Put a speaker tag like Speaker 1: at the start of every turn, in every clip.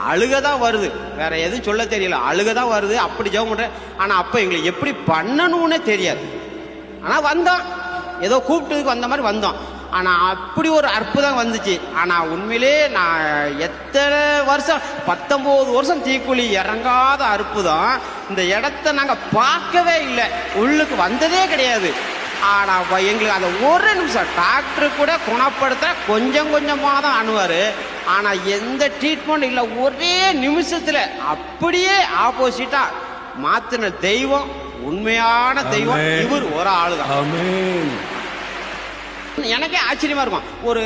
Speaker 1: அழுக தான் வருது. வேற எதுவும் சொல்ல தெரியல. அழுக தான் வருது. அப்படி ஜெபம் பண்றேன் ஆனா அப்ப எங்களுக்கு எப்படி பண்ணணும்னே தெரியாது. ஆனா வந்தோம் ஏதோ கூப்பிட்டதுக்கு வந்த மாதிரி வந்தோம். ஆனா அப்படி ஒரு அற்புதம் வந்துச்சு. ஆனா உண்மையிலே நான் எத்தனை வருஷம் பத்தொன்பது வருஷம் தீக்குழி இறங்காத அற்புதம் இந்த இடத்த நாங்க பார்க்கவே இல்லை. உள்ளுக்கு வந்ததே கிடையாது. ஆனா வ- எங்களுக்கு அந்த ஒரு நிமிஷம் டாக்டர் கூட குணப்படுத்த கொஞ்சம் கொஞ்சமாக தான் அணுவாரு. ஆனா எந்த ட்ரீட்மெண்ட் இல்லை ஒரே நிமிஷத்துல அப்படியே ஆப்போசிட்டா மாத்தின தெய்வம் உண்மையான தெய்வம். இவர் ஒரு ஆளு தான் எனக்கே ஆச்சரியமா இருக்கும். ஒரு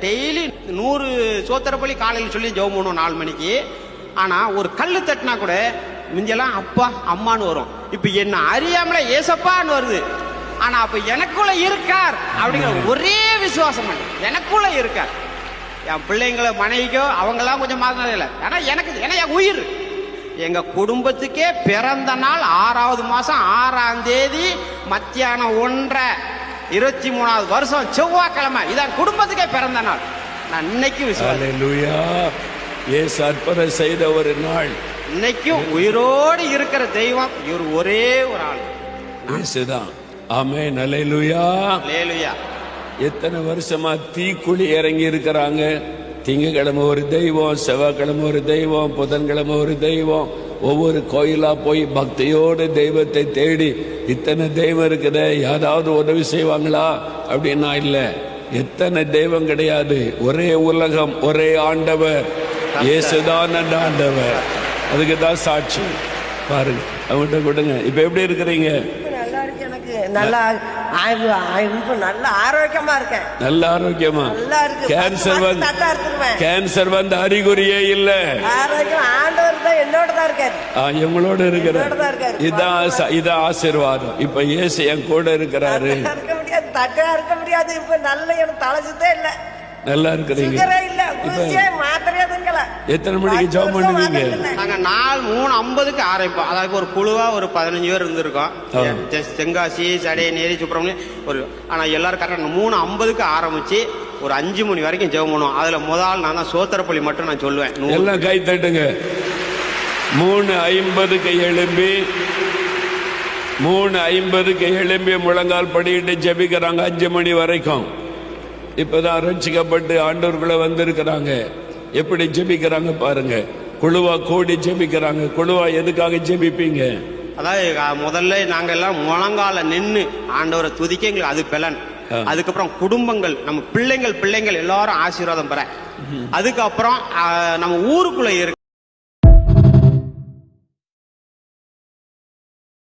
Speaker 1: டெய்லி நூறு சோத்திரப்பள்ளி காலையில் சொல்லி ஜெபம் பண்ணுவோம் நாலு மணிக்கு. ஆனா ஒரு கல்லு தட்டினா கூட மிஞ்செல்லாம் அப்பா அம்மான்னு வரும். இப்ப என்ன அறியாமலே ஏசப்பான்னு வருது. ஆனா அப்ப எனக்குள்ள இருக்கார் அப்படிங்கிற ஒரே விசுவாசம். எனக்குள்ள இருக்கார். என் பிள்ளைங்களை மனைவிக்கோ அவங்கெல்லாம் கொஞ்சம் மாறினது இல்லை. ஆனா எனக்கு ஏன்னா என் உயிர். எங்க குடும்பத்துக்கே பிறந்த நாள் ஆறாவது மாசம் ஆறாம் தேதி மத்தியானம் ஒன்றரை இருபத்தி மூணாவது வருஷம் செவ்வாய்க்கிழமை. இதான் குடும்பத்துக்கே பிறந்த நாள். நான் இன்னைக்கு விசுவாசி.
Speaker 2: ஹalleluya. இயேசு அற்புதம் செய்த ஒரு நாள்.
Speaker 1: இன்னைக்கும் உயிரோடு இருக்கிற தெய்வம் இவர் ஒரே ஒரு ஆள்.
Speaker 2: இயேசுதான் ஹalleluya
Speaker 1: லேலுயா
Speaker 2: எத்தனை வருஷமா தீக்குழி இறங்கி இருக்கிறாங்க? திங்கக்கிழமை ஒரு தெய்வம் செவ்வாய்க்கிழமை ஒரு தெய்வம் புதன்கிழமை ஒரு தெய்வம். ஒவ்வொரு கோயிலா போய் பக்தியோடு தெய்வத்தை தேடி இத்தனை தெய்வம் இருக்குதே யாராவது உதவி செய்வாங்களா? அப்படின்னா இல்ல. எத்தனை தெய்வம் கிடையாது. ஒரே உலகம் ஒரே ஆண்டவர். இயேசுதான் ஆண்டவர். அதுக்கு தான் சாட்சி. பாருங்க அவங்ககிட்ட கொடுங்க. இப்ப எப்படி இருக்கிறீங்க?
Speaker 3: நல்லா ஆரோக்கியமா இருக்கேன்.
Speaker 2: நல்ல ஆரோக்கியமா?
Speaker 3: நல்லா இருக்கு.
Speaker 2: கேன்சர் வந்து. கேன்சர் வந்து அறிகுறியே இல்ல.
Speaker 3: ஆரோக்கியம் ஆண்டவர் தான் என்னோட தான் இருக்காரு.
Speaker 2: எங்களோட இருக்கிற
Speaker 3: என்னோட தான் இருக்காரு.
Speaker 2: இதான் ஆசீர்வாதம். இப்ப இயேசு என் கூட இருக்கிறாரு.
Speaker 3: இருக்க முடியாது தட்டா இருக்க முடியாது. இப்ப நல்ல எனக்கு தலைச்சுதே இல்ல.
Speaker 2: நல்லா இருக்கிறீங்க.
Speaker 3: இல்ல.
Speaker 2: எத்தனை மணிக்கு ஜெபம் பண்ணுவீங்க?
Speaker 1: நாங்க நாள் மூணு ஐம்பதுக்கு ஆரம்பிப்போம். அதாவது ஒரு குழுவா ஒரு பதினஞ்சு பேர் இருந்திருக்கோம். தெ- தென்காசி சடையநேரி சுப்பிரமணியம் ஒரு ஆனா எல்லாரும் கரெக்டாக மூணு ஐம்பதுக்கு ஆரம்பிச்சு ஒரு அஞ்சு மணி வரைக்கும் ஜெபம் பண்ணுவோம். அதுல முதல் நான் தான் சோத்திரப்பள்ளி மட்டும் நான் சொல்லுவேன்.
Speaker 2: எல்லாம் கை தட்டுங்க. மூணு ஐம்பதுக்கு எழும்பி மூணு ஐம்பதுக்கு எழும்பி முழங்கால் படியிட்டு ஜெபிக்கிறாங்க அஞ்சு மணி வரைக்கும். இப்பதான் ரட்சிக்கப்பட்டு ஆண்டவர்களை வந்திருக்கிறாங்க. எப்படி ஜெபிக்கிறாங்க பாருங்க. குழுவா கூடி ஜெபிக்கிறாங்க. குழுவா எதுக்காக ஜெபிப்பீங்க?
Speaker 1: அதாவது முதல்ல நாங்க எல்லாம் முழங்கால நின்னு ஆண்டவரை துதிக்க எங்களுக்கு அது பலன். அதுக்கப்புறம் குடும்பங்கள் நம்ம பிள்ளைங்கள் பிள்ளைங்கள் எல்லாரும் ஆசீர்வாதம் பெற. அதுக்கப்புறம் நம்ம ஊருக்குள்ள இருக்க